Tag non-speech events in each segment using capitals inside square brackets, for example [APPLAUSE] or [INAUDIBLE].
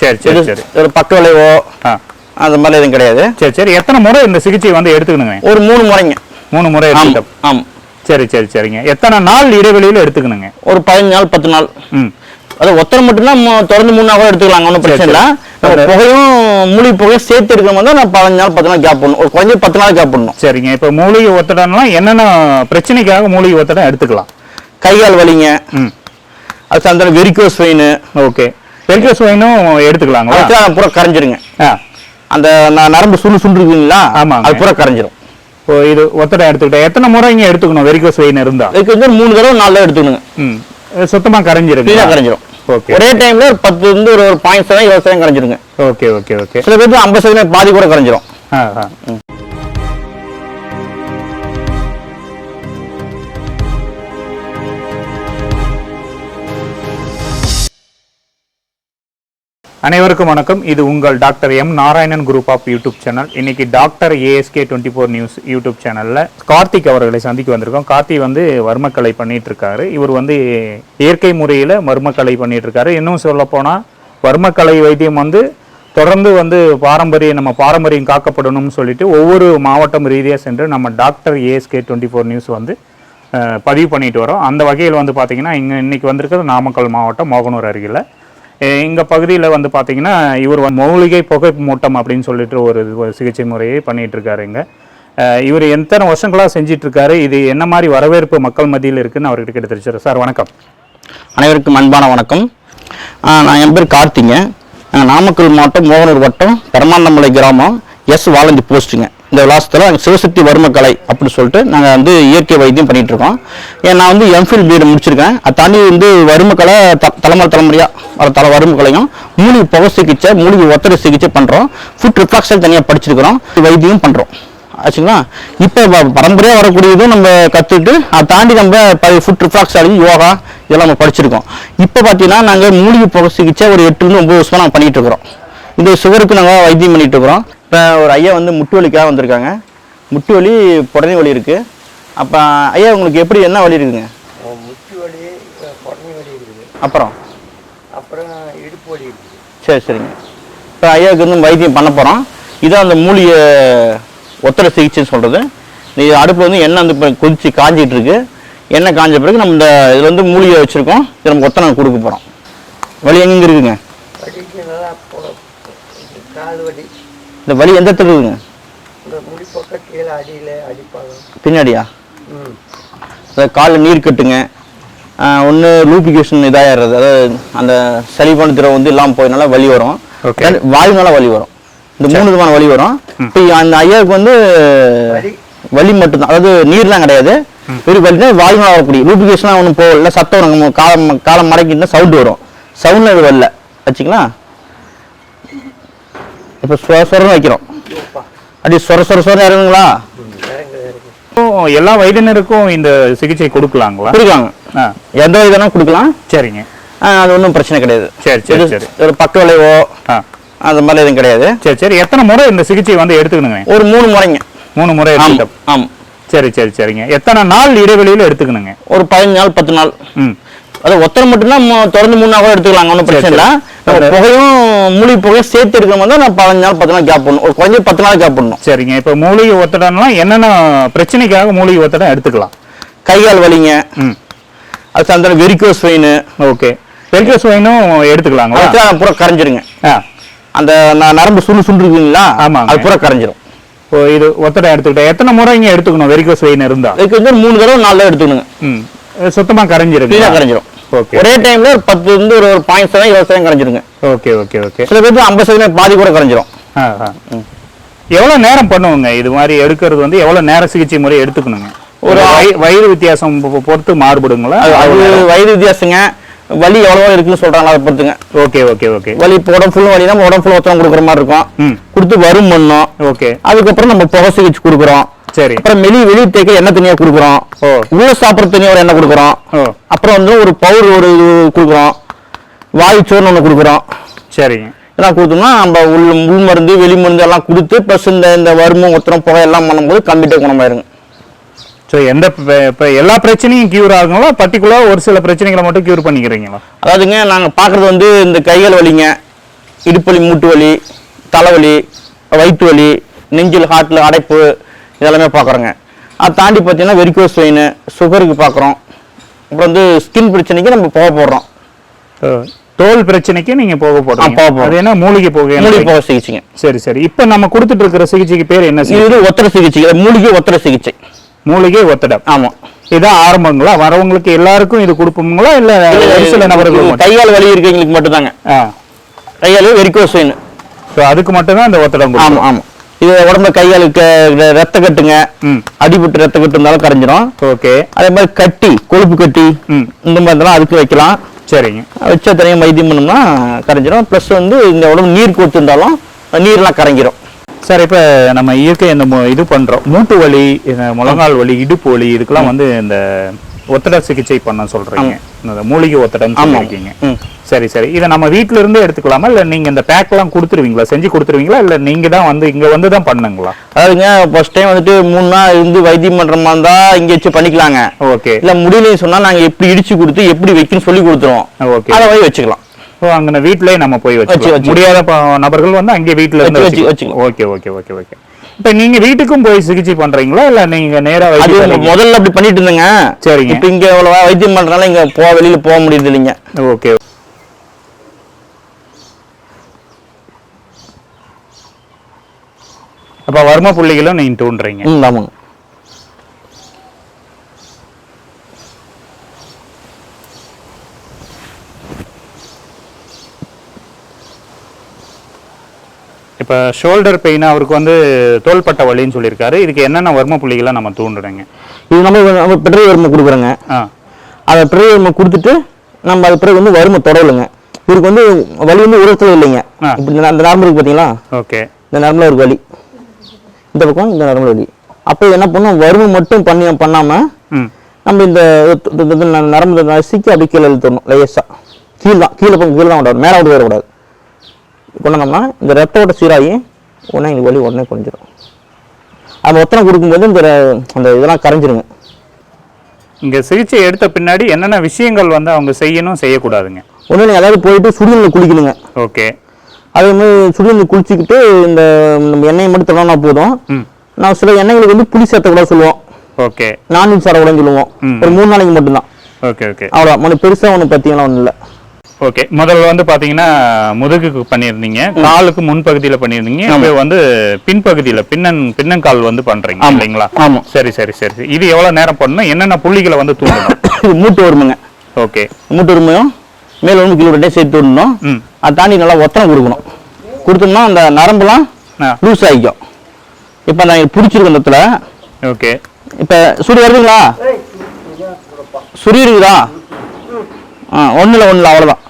சரி சரி சரி. ஒரு பக்க விளைவோ ஆ. அந்த மாதிரி எதுவும் கிடையாது. சரி சரி. எத்தனை முறை இந்த சிகிச்சை வந்து எடுத்துக்கணுங்க? ஒரு மூணு முறைங்க. மூணு முறை ஆமாம் எடுத்துக்க ஆமாம் சரி சரி சரிங்க. எத்தனை நாள் இடைவெளியில் எடுத்துக்கணுங்க? ஒரு பதினஞ்சு நாள் பத்து நாள். ம். அது ஒத்தரை மட்டும்தான் தொடர்ந்து மூணு நாள் கூட எடுத்துக்கலாங்க ஒன்றும் பிரச்சனை இல்லை. புகையும் மூலிகை புகையும் சேர்த்து எடுக்கிற மாதிரி நான் பதினஞ்சு நாள் பத்து நாள் கேப் பண்ணணும். ஒரு குறைஞ்ச பத்து நாள் கேப் பண்ணணும். சரிங்க. இப்போ மூலிகை ஒத்தடம்லாம் என்னென்ன பிரச்சனைக்காக மூலிகை ஒத்தடம் எடுத்துக்கலாம்? கை கால் வலிங்க. ம். அது சாயந்தரம் வெரிகோஸ் வெயின் ஓகே. பெல்கஸ் வைனும் எடுத்துக்கலாங்களா? அதுக்கு பூரா கரைஞ்சிருங்க. அந்த ந- நரம்பு சுண்டு சுண்டு இருக்குங்களா? ஆமாங்க. அது பூரா கரைஞ்சிரும். இப்போ இது ஒத்தடம் எடுத்துக்கிட்டா எத்தனை முறை இங்கே எடுத்துக்கணும் வெரிகோஸ் வெயின் இருந்தா? அதுக்கு வந்து மூணு தடவை நாலு தடவை எடுத்துக்கணுங்க. ம். சுத்தமாக கரைஞ்சிருக்கு க்ளீனாக கரைஞ்சிரும். ஓகே. ஒரே டைம்ல ஒரு பத்து இருந்து ஒரு ஒரு பாயிண்ட் செவன் இருபது சதவீதம் கரைஞ்சிருங்க. Okay okay okay. சில பேருக்கு ஐம்பது சதவீதம் பாதி கூட கரைஞ்சிரும். ஆ ஆ. அனைவருக்கும் வணக்கம். இது உங்கள் doctor M Narayanan group of YouTube channel. இன்னைக்கு doctor ASK twenty four news YouTube சேனலில் கார்த்திக் அவர்களை சந்திக்க வந்திருக்கோம். கார்த்தி வந்து மர்மக்கலை பண்ணிட்டு இருக்காரு இவர் வந்து இயற்கை முறையில் மர்மக்கலை பண்ணிட்டு இருக்காரு இன்னும் சொல்ல போனா வர்மக்கலை வைத்தியம் வந்து தொடர்ந்து வந்து பாரம்பரிய நம்ம பாரம்பரியம் காக்கப்படணும்னு சொல்லிட்டு ஒவ்வொரு மாவட்டம் ரீதியாக சென்று நம்ம doctor ASK twenty four news வந்து பதிவு பண்ணிட்டு வரோம். அந்த வகையில் வந்து பார்த்தீங்கன்னா இங்கே இன்றைக்கி வந்திருக்கிறது நாமக்கல் மாவட்டம் மோகனூர் அருகில். எங்கள் பகுதியில் வந்து பார்த்தீங்கன்னா இவர் வந்து மூலிகை புகை மூட்டம் அப்படின்னு சொல்லிட்டு ஒரு சிகிச்சை முறையை பண்ணிகிட்ருக்காரு இங்கே. இவர் எத்தனை வருஷங்களாக செஞ்சிட்ருக்காரு இது என்ன மாதிரி வரவேற்பு மக்கள் மத்தியில் இருக்குதுன்னு அவர்கிட்ட கிட்ட தெரிஞ்சிடும் சார் வணக்கம். அனைவருக்கும் அன்பான வணக்கம். நான் என் பேர் கார்த்திங்க. நாமக்கல் மாவட்டம் மோகனூர் வட்டம் பெருமாந்தமலை கிராமம் எஸ் வாலஞ்சி போஸ்ட்டுங்க. இந்த விலாசத்தில் நாங்கள் சிவசக்தி வர்மக்கலை அப்படின்னு சொல்லிட்டு நாங்கள் வந்து இயற்கை வைத்தியம் பண்ணிகிட்ருக்கோம் இருக்கோம். ஏன் நான் வந்து எம்ஃபில் பீடு முடிச்சிருக்கேன். அதை தாண்டி வந்து வறுமக்கலை த தலைமுறை தலைமுறையாக வர தலை வறுமக்கலையும் மூலிகை புகை சிகிச்சை மூலிகை ஒத்தடை சிகிச்சை பண்ணுறோம் ஃபுட் ரிஃப்ளாக்ஷன் தனியாக படிச்சிருக்கிறோம். வைத்தியம் பண்ணுறோம் ஆச்சுங்களா? இப்போ பரம்பரையாக வரக்கூடியதும் நம்ம கற்றுட்டு அதை தாண்டி நம்ம ஃபுட் ரிஃப்ளாக்ஸ் யோகா இதெல்லாம் நம்ம படிச்சிருக்கோம். இப்போ பார்த்தீங்கன்னா நாங்கள் மூலிகை புகை சிகிச்சை ஒரு எட்டுலேருந்து ஒம்பது வருஷமாக நாங்கள் பண்ணிட்டு இருக்கிறோம். இந்த சுகருக்கு நாங்கள் வைத்தியம் பண்ணிகிட்டு இருக்கிறோம். இப்போ ஒரு ஐயா வந்து முட்டு வலிக்காக வந்திருக்காங்க. முட்டு வலி புடனி வலி இருக்குது அப்போ ஐயா உங்களுக்கு எப்படி என்ன வலி இருக்குங்க? முட்டி வலி குடனி வலி இருக்குது. அப்புறம்? அப்புறம் இடுப்பு வலி இருக்குது. சரி சரிங்க. இப்போ ஐயாவுக்கு வந்து வைத்தியம் பண்ண போகிறோம் இதான் அந்த மூலிகை ஒத்தடை சிகிச்சைன்னு சொல்கிறது இது அடுப்பு வந்து எண்ணெய் வந்து இப்போ கொதிச்சு காஞ்சிட்டு இருக்கு. எண்ணெய் காஞ்ச பிறகு நம்ம இந்த இதில் வந்து மூலிகை வச்சுருக்கோம். இது நம்ம ஒத்தனை கொடுக்க போகிறோம் வலி எங்கெங்க இருக்குங்க? இந்த வலி எந்த இடத்துல இருக்குங்க? பின்னாடியா? காலில் நீர் கட்டுங்க. ஒன்று லூபிகேஷன் இதாகிடுறது அதாவது அந்த சளிப்பான திரவம் வந்து இல்லாமல் போயனால வலி வரும். வாயுனால வலி வரும். இந்த மூணு விதமான வலி வரும். இப்போ அந்த ஐயாவுக்கு வந்து வலி. மட்டும்தான். அதாவது நீர்லாம் கிடையாது. வெறும் வலினா வாயுனால வரக்கூடிய லூபிகேஷனாக ஒன்றும் போகல. சத்தம் காலம் காலம் மடக்கிட்டு சவுண்ட் வரும். சவுண்டில் இது வரல. வச்சுங்களா இப்போ சொர சொரன்னு வைக்கிறோம் அப்படி சொர சொர சொர இறங்குங்களா? எல்லா வயதினருக்கும் இந்த சிகிச்சை கொடுக்கலாங்களா? கொடுக்காங்க ஆ. எந்த இதெல்லாம் கொடுக்கலாம்? சரிங்க. அது ஒன்றும் பிரச்சனை கிடையாது. சரி சரி சரி. ஒரு பக்க விளைவோ அந்த மாதிரி எதுவும் கிடையாது. சரி சரி. எத்தனை முறை இந்த சிகிச்சை வந்து எடுத்துக்கணுங்க? ஒரு மூணு முறைங்க. மூணு முறை எடுத்துக்கிட்டோம். ஆமாம் சரி சரி சரிங்க. எத்தனை நாள் இடைவெளியில் எடுத்துக்கணுங்க? ஒரு பதினஞ்சு நாள் பத்து நாள். ம். அது ஒத்தரை மட்டும்தான் தொடர்ந்து மூணு நாள் கூட எடுத்துக்கலாங்க ஒன்றும் பிரச்சனை இல்லை. புகையும் மூலிகை புகையும் சேர்த்து எடுக்கிற மாதிரி தான் நான் பதினஞ்சு நாள் பத்து நாள் கேப் பண்ணணும் ஒரு குறைஞ்ச பத்து நாள் கேப் பண்ணணும் சரிங்க இப்போ மூலிகை ஒத்தடம்லாம் என்னென்ன பிரச்சனைக்காக மூலிகை ஒத்தடம் எடுத்துக்கலாம்? கை கால் வலிங்க. ம். அது சாயந்தரம் வெரிகோஸ் வெயின் ஓகே. பெல்கஸ் வைனும் எடுத்துக்கலாங்களா? பூரா கரைஞ்சிருங்க ஆ. அந்த ந- நரம்பு சுண்டு சுண்டு இருக்குங்களா? ஆமாங்க. அது பூரா கரைஞ்சிரும். இப்போ இது ஒத்தடம் எடுத்துக்கிட்டா எத்தனை முறை இங்கே எடுத்துக்கணும் வெரிகோஸ் வெயின் இருந்தா? அதுக்கு வந்து மூணு தடவை நாலு தடவை எடுத்துக்கணுங்க. ம். சுத்தமாக கரைஞ்சிரும். ஓகே ஒரே டைம்ல ஒரு பத்து இருந்து ஒரு ஒரு பாயிண்ட் செவன் இருபது சதவீதம் கரைஞ்சிருங்க ஓகே ஓகே ஓகே சில பேருக்கு ஐம்பது சதவீதம் பாதி கூட ஆ எவ்வளோ நேரம் பண்ணுவோங்க? இது மாதிரி எடுக்கிறது வந்து எவ்வளோ நேர சிகிச்சை முறை எடுத்துக்கணுங்க? ஒரு வய- வயது வித்தியாசம் பொறுத்து மாறுபடுங்களா? அது அது வயது வித்தியாசங்க. வலி எவ்வளவோ இருக்குன்னு சொல்றாங்க அதை பொறுத்துங்க. Okay okay okay. வலி இப்போ உடம்பு ஃபுல் வலினா உடம்பு ஃபுல் ஒத்தனம் கொடுக்குற மாதிரி இருக்கும். கொடுத்து வரும் பண்ணோம். ஓகே. அதுக்கப்புறம் நம்ம புகை சிகிச்சை கொடுக்குறோம். சரி. அப்புறம் வெளி வெளியே தேக்க எண்ணெய் தனியா கொடுக்குறோம். உள்ள சாப்பிட்ற தனியா ஒரு எண்ணெய் கொடுக்குறோம். அப்புறம் வந்து ஒரு பவுடர் ஒரு கொடுக்குறோம். வாயு சோறுன்னு ஒன்று கொடுக்குறோம். சரிங்க இதெல்லாம் கொடுத்தோம்னா நம்ம உள் உள் மருந்து வெளி மருந்து எல்லாம் கொடுத்து ப்ளஸ் இந்த இந்த வருமம் ஒத்தனம் புகை எல்லாம் பண்ணும்போது கம்ப்ளீட்டாக குணமாயிருங்க. ஸோ எந்த இப்போ எல்லா பிரச்சனையும் கியூர் ஆகுங்களா? பர்டிகுலராக ஒரு சில பிரச்சனைகளை மட்டும் கியூர் பண்ணிக்கிறீங்களா? அதாவதுங்க நாங்கள் பார்க்குறது வந்து இந்த கைகள் வலிங்க இடுப்பலி மூட்டு வலி தலைவலி வயிற்று வலி நெஞ்சில் ஹார்ட்டில் அடைப்பு இதெல்லாமே பார்க்குறோங்க. அதை தாண்டி பார்த்தீங்கன்னா வெரிகோஸ் வெயின் சுகருக்கு பார்க்குறோம். அப்புறம் வந்து ஸ்கின் பிரச்சனைக்கு நம்ம போக போடுறோம். தோல் பிரச்சனைக்கு நீங்க போக போறோம். அது என்ன? மூலிகை போக மூலிகை போக சிகிச்சைங்க. சரி சரி. இப்போ நம்ம கொடுத்துட்டு இருக்கிற சிகிச்சைக்கு பேர் என்ன இது ஒத்தர சிகிச்சை. மூலிகை ஒத்தர சிகிச்சை. மூலிகை ஒத்தடம். ஆமாம் இதான் ஆரம்பங்களா? வரவங்களுக்கு எல்லாருக்கும் இது கொடுப்போங்களா இல்ல ஒரு சில நபர்கள்? கைகால் வலி இருக்கவங்களுக்கு மட்டும்தாங்க. ஆ. கைகால் வெரிகோஸ் வெயின் ஸோ அதுக்கு மட்டும்தான் இந்த ஒத்தடம் ஆமா கொடுக்கும் ஆமா. இது உடம்புல கைகாலுக்கு ரத்த கட்டுங்க. அடிபட்டு ரத்த கட்டு இருந்தாலும் கரைஞ்சிரும். ஓகே. அதே மாதிரி கட்டி கொழுப்பு கட்டி இந்த மாதிரிலாம் அதுக்கு வைக்கலாம். சரிங்க. வச்சா தனியாக வைத்தியம் பண்ணோம்னா கரைஞ்சிரும். ப்ளஸ் வந்து இந்த உடம்பு நீர் கொடுத்துருந்தாலும் நீர்லாம் கரைஞ்சிரும். சார் இப்போ நம்ம இயற்கை இந்த இது பண்றோம். மூட்டு வலி முழங்கால் வலி இடுப்பு வலி இதுக்கெல்லாம் வந்து இந்த ஒத்தட சிகிச்சை பண்ண சொல்றீங்க. இந்த மூலிகை ஒத்தடம் ம். சரி சரி. இதை நம்ம வீட்ல இருந்தே எடுத்துக்கலாமா? இல்ல நீங்க இந்த பேக்லாம் கொடுத்துருவீங்களா? செஞ்சு கொடுத்துருவீங்களா? இல்ல நீங்க தான் வந்து இங்க வந்து தான் பண்ணுங்களா? அதாவதுங்க ஃபர்ஸ்ட் டைம் வந்துட்டு மூணு நாள் இருந்து வைத்தியம் பண்ற மாதிரி இருந்தா இங்க வச்சு பண்ணிக்கலாங்க. ஓகே. இல்ல முடியலன்னு சொன்னா நாங்க எப்படி இடிச்சு கொடுத்து எப்படி வைக்கணும்னு சொல்லி கொடுத்துருவோம். ஓகே. அதை போய் வச்சுக்கலாம். அங்கே வீட்டிலே நம்ம போய் வச்சு. முடியாத நபர்கள் வந்து அங்கே வீட்டில் இருந்து வச்சு, வச்சு வச்சுக்கலாம். Okay okay okay okay. இப்போ நீங்க வீட்டுக்கும் போய் சிகிச்சை பண்றீங்களா? இல்ல நீங்க நேரா முதல்ல அப்படி பண்ணிட்டு இருந்தேங்க. சரிங்க. இப்ப இங்க இவ்வளவு வைத்தியம் பண்றதுனால இங்க போ வெளியில போக முடியுது இல்லைங்க. ஓகே. அப்ப வர்ம புள்ளிகளும் நீங்க தூண்டுறீங்க. ஆமாங்க. இப்ப ஷோல்டர் பெயின் அவருக்கு வந்து தோள்பட்ட வலின்னு சொல்லியிருக்காரு இதுக்கு என்னென்ன வர்ம புள்ளிகளை நம்ம தூண்டுறீங்க இது நம்ம நம்ம பெட்ரோல் வறுமை கொடுக்குறோங்க ஆ அதை பெட்ரோல் வறுமை கொடுத்துட்டு நம்ம அது பிறகு வந்து வறுமை தொடரலுங்க இவருக்கு வந்து வலி வந்து உரத்துல இல்லைங்க. இப்படி அந்த நரம்பு இருக்கு பாத்தீங்களா ஓகே இந்த நரம்புல ஒரு வலி இந்த பக்கம் இந்த நரம்புல வலி அப்போ என்ன பண்ணும் வறுமை மட்டும் பண்ணி பண்ணாம ம் நம்ம இந்த நரம்பு நசுக்கி அப்படி கீழே இழுத்துடணும் லேசா கீழே தான் கீழே பக்கம் கீழே தான் விடாது மேலே விட்டு வரக்கூடாது கொண்டோம்னா இந்த ரத்த ஓட்ட சீராகி உடனே எங்களுக்கு வலி உடனே குறைஞ்சிரும். அந்த ஒத்தனை கொடுக்கும்போது இந்த அந்த இதெல்லாம் கரைஞ்சிருங்க. இங்க சிகிச்சை எடுத்த பின்னாடி என்னென்ன விஷயங்கள் வந்து அவங்க செய்யணும் செய்யக்கூடாதுங்க? ஒன்று நீங்கள் அதாவது போயிட்டு சுடுதண்ணில் குளிக்கணுங்க. ஓகே. அதே மாதிரி சுடுதண்ணில் குளிச்சுக்கிட்டு இந்த நம்ம எண்ணெயை மட்டும் தொடங்கினா போதும். நான் சில எண்ணெய்களுக்கு வந்து புளி சேர்த்த கூட சொல்லுவோம். ஓகே. நான்வெஜ் சார கூட சொல்லுவோம். ஒரு மூணு நாளைக்கு மட்டும்தான். Okay okay. அவ்வளோ ஒன்றும் பெருசாக ஒன்றும் பார்த்தீங்கன்னா ஒன்றும் இல்லை. ஓகே முதல்ல வந்து பாத்தீங்கன்னா முதுகுக்கு பண்ணியிருந்தீங்க. காலுக்கு முன்பகுதியில பண்ணியிருந்தீங்க. இப்போ வந்து பின்பகுதியில பின்னன் பின்னங்கால் வந்து பண்றீங்க ஆமா. இல்லைங்களா? ஆமா. சரி சரி சரி. சரி. இது எவ்வளவு நேரம் பண்ணணும் என்னென்ன புள்ளிகளை வந்து தூண்டணும் இது [COUGHS] மூட்டு வருமுங்க ஓகே மூட்டு வருமையும் மேல் வந்து கீழே ரெண்டையும் சேர்த்து விடணும். ம். அதை தாண்டி நல்லா ஒத்தனை கொடுக்கணும் கொடுத்தோம்னா அந்த நரம்புலாம் லூஸ் ஆகிக்கும். இப்போ நான் பிடிச்சிருக்க இந்த இடத்துல. ஓகே இப்போ சுடி வருதுங்களா? சுரி இருக்குதா ஆ ஒன்றும் ஒன்றும் அவ்வளோதான்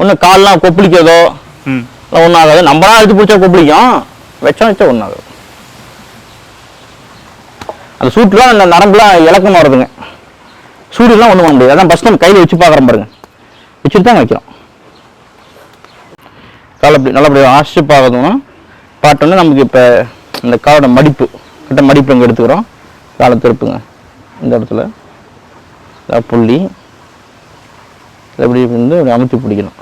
ஒன்றும் கால்லாம் கொப்பளிக்கிறதோ ஒன்றும் ஆகாது. நம்மளாம் எடுத்து பிடிச்சா கொப்பளிக்கும். வச்சா வச்சா ஒன்றும் ஆகாது. அந்த சூட்டுலாம் அந்த நரம்புலாம் இலக்கமாக வருதுங்க. சூடுலாம் ஒன்றும் பண்ண முடியாது. அதான் ஃபஸ்ட் நம்ம கையில் வச்சு பார்க்குறோம் பாருங்க. வச்சுட்டு தான் வைக்கிறோம். காலை அப்படி நல்லபடியாக ஆசிச்சு பார்க்கணும்னா பார்த்தோன்னா நமக்கு இப்போ இந்த காலோட மடிப்பு கிட்ட மடிப்பு இங்கே எடுத்துக்கிறோம். காலை திருப்புங்க. இந்த இடத்துல புள்ளி. இதை இப்படி வந்து அமுத்தி பிடிக்கணும்.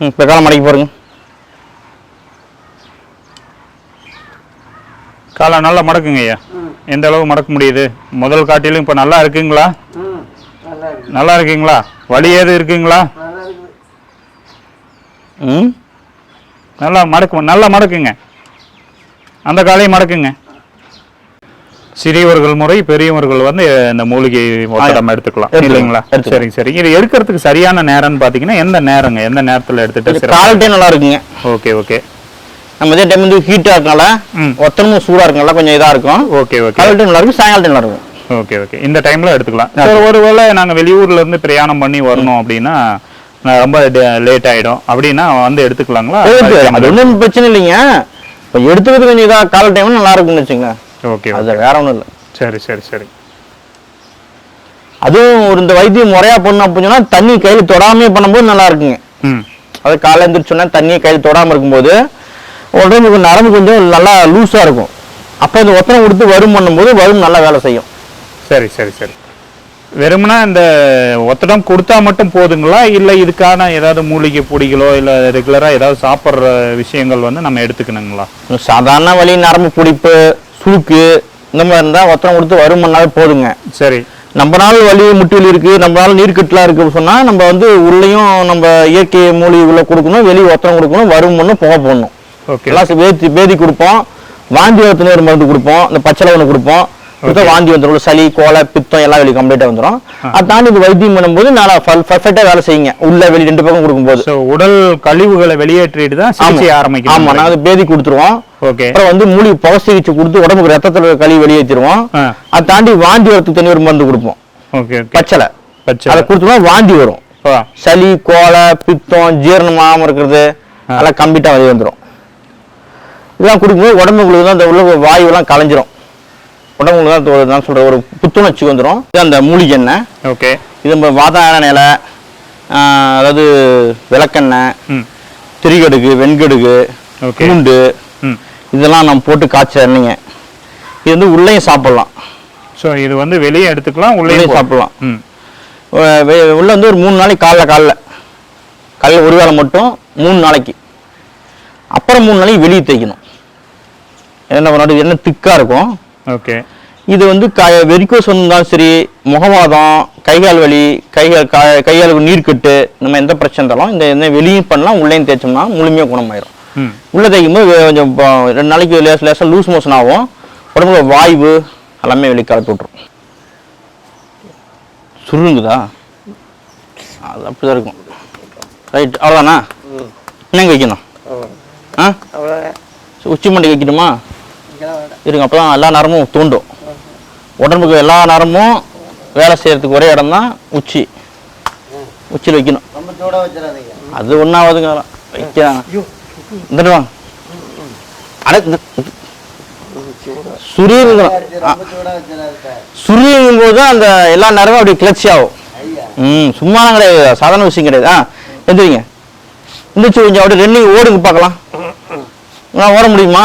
ம் இப்போ காலை மடக்கி பாருங்க. காலை நல்லா மடக்குங்க ஐயா. எந்த அளவு மடக்க முடியுது? முதல் காட்டிலும் இப்போ நல்லா இருக்குங்களா? நல்லா இருக்கு. நல்லா இருக்குங்களா? வலி ஏது இருக்குங்களா? ம்? நல்லா மடக்கு நல்லா மடக்குங்க. அந்த காலையும் மடக்குங்க. சிறியவர்கள் முறை பெரியவர்கள் வந்து இந்த மூலிகை ஒத்தடம் எடுத்துக்கலாம். இல்லைங்களா. சரிங்க சரி இது எடுக்கிறதுக்கு சரியான நேரம்னு பார்த்தீங்கன்னா எந்த நேரங்க? எந்த நேரத்தில் எடுத்துட்டு காலட்டே நல்லா இருக்குங்க. Okay okay. நம்ம இதே டைம் வந்து ஹீட்டாக இருக்கனால. ஒத்தனமும் சூடாக இருக்கனால கொஞ்சம் இதாக இருக்கும். Okay okay. காலை டைம் நல்லா இருக்கும் சாயங்காலம் நல்லா இருக்கும். Okay okay. இந்த டைம்ல எடுத்துக்கலாம். சார் ஒருவேளை நாங்கள் வெளியூர்ல இருந்து பிரயாணம் பண்ணி வரணும் அப்படின்னா ரொம்ப லேட் ஆயிடும். அப்படின்னா வந்து எடுத்துக்கலாங்களா? எடுத்து- அது ஒன்றும் பிரச்சனை இல்லைங்க. இப்போ எடுத்துக்கிறது கொஞ்சம் இதாக காலை டைம் நல்லா இருக்கும்னு வச்சுங்க ஓகே அது வேற ஒன்றும் இல்லை. சரி சரி சரி. அதுவும் ஒரு இந்த வைத்தியம் முறையா பண்ணணும் அப்படின்னு தண்ணி கையில் தொடாமே பண்ணும்போது நல்லா இருக்குங்க. அது காலை எழுந்திரிச்சோன்னா தண்ணியை கையில் தொடாமல் இருக்கும்போது உடம்புக்கு நரம்பு கொஞ்சம் நல்லா லூஸாக இருக்கும். அப்போ இந்த ஒத்தனை கொடுத்து வரும் பண்ணும்போது வரும் நல்லா வேலை செய்யும். சரி சரி சரி. வெறுமனா இந்த ஒத்தடம் கொடுத்தா மட்டும் போதுங்களா? இல்லை இதுக்கான ஏதாவது மூலிகை பொடிகளோ இல்லை ரெகுலராக ஏதாவது சாப்பிட்ற விஷயங்கள் வந்து நம்ம எடுத்துக்கணுங்களா? சாதாரண வலி நரம்பு பிடிப்பு சுருக்கு இந்த மாதிரி இருந்தால் ஒத்தனம் கொடுத்து வருமன்னாவே போதுங்க. சரி. நம்ம நாள் வலி முட்டு வலி இருக்கு நம்ம நாள் நீர்க்கட்டுலாம் இருக்கு சொன்னா நம்ம வந்து உள்ளேயும் நம்ம இயற்கை மூலிகைகளை கொடுக்கணும் வெளியே ஒத்தனம் கொடுக்கணும் வருமன்னு புகை போடணும். ஓகே. எல்லாம் வேதி பேதி கொடுப்போம். வாந்தி ஒரு மருந்து கொடுப்போம் இந்த பச்சை ஒன்று கொடுப்போம். கொடுத்தா வாந்தி வந்துடும் சளி கோலை பித்தம் எல்லாம் வெளியே கம்ப்ளீட்டாக வந்துடும் அதை தாண்டி இது வைத்தியம் பண்ணும்போது நல்லா பர்ஃபெக்டாக வேலை செய்யுங்க. உள்ள வெளியே ரெண்டு பக்கம் கொடுக்கும்போது. உடல் கழிவுகளை வெளியேற்றிட்டு தான் சிகிச்சை ஆமா. ஆரம்பிக்கணும். நாங்கள் பேதி கொடுத்துருவோம். ஓகே அப்புறம் வந்து மூலிகை புகை சிகிச்சை கொடுத்து உடம்புக்கு ரத்தத்தில் கழி வெளியேற்றிடுவோம் அதை தாண்டி வாந்தி வரத்துக்கு தனி ஒரு மருந்து கொடுப்போம். ஓகே பச்சளை. பச்சை அதை கொடுத்தோம்னா வாந்தி வரும். சளி கோலை பித்தம் ஜீரணமாகாம இருக்கிறது. அதெல்லாம் கம்ப்ளீட்டாக வெளியே வந்துடும் இதெல்லாம் கொடுக்கும்போது உடம்புக்குள்ள தான் அந்த உள்ள வாயுவெல்லாம் கலைஞ்சிரும். உடம்புக்குள்ள தான் ஒரு- நான் சொல்ற ஒரு புத்துணர்ச்சி வந்துடும் இது அந்த மூலிகை எண்ணெய் ஓகே. இது நம்ம வாதாயன இலை அதாவது விளக்கெண்ணெய் திரிகடுகு வெண்கடுகு பூண்டு இதெல்லாம் நம்ம போட்டு காய்ச்ச எண்ணெய்ங்க. இது வந்து உள்ளேயும் சாப்பிடலாம். ஸோ இது வந்து வெளியே எடுத்துக்கலாம் உள்ளே சாப்பிடலாம். உள்ள வந்து ஒரு மூணு நாளைக்கு காலைல காலைல. காலைல ஒரு வேளை மட்டும் மூணு நாளைக்கு. அப்புறம் மூணு நாளைக்கு வெளியே தேய்க்கணும். என்ன இது என்ன திக்காக இருக்கும். ஓகே. இது வந்து க வெரிக்கோஸ் இருந்தாலும் சரி முகவாதம் கைகால் வலி கைகால் கா கைகாலுக்கு நீர்க்கட்டு நம்ம எந்த பிரச்சனை இருந்தாலும் இந்த என்ன வெளியும் பண்ணலாம் உள்ளேயும் தேய்ச்சோம்னா முழுமையாக குணமாயிரும். உள்ளே தேய்க்கும் போது கொஞ்சம் ரெண்டு நாளைக்கு லேஸ் லேசாக லூஸ் மோஷன் ஆகும். உடம்புல வாய்வு எல்லாமே வெளியே கலப்பி விட்ரும் சுருங்குதா? அது அப்படிதான் இருக்கும். ரைட் அவ்வளோதானா என்னங்க வைக்கணும்? ஆ? உச்சி மண்டி வைக்கணுமா இருங்க அப்போ தான் எல்லா நேரமும் தூண்டும். உடம்புக்கு எல்லா நேரமும் வேலை செய்யறதுக்கு ஒரே இடம் தான் உச்சி. உச்சியில் வைக்கணும். அது ஒன்றாவதுங்க வைக்கிறாங்க வந்துட்டு வாங்க அட இந்த- சுரியங்க ரொம்ப சூடாக வச்சிடாது சுரியும் போது அந்த எல்லா நேரமும் அப்படி கிளர்ச்சி ஆகும். ம் சும்மா கிடையாது. சாதாரண விஷயம் கிடையாது. ஆ எந்திரிங்க. எந்திரிச்சு கொஞ்சம் அப்படியே ரெண்டு ஓடுங்க பார்க்கலாம். ஓட முடியுமா?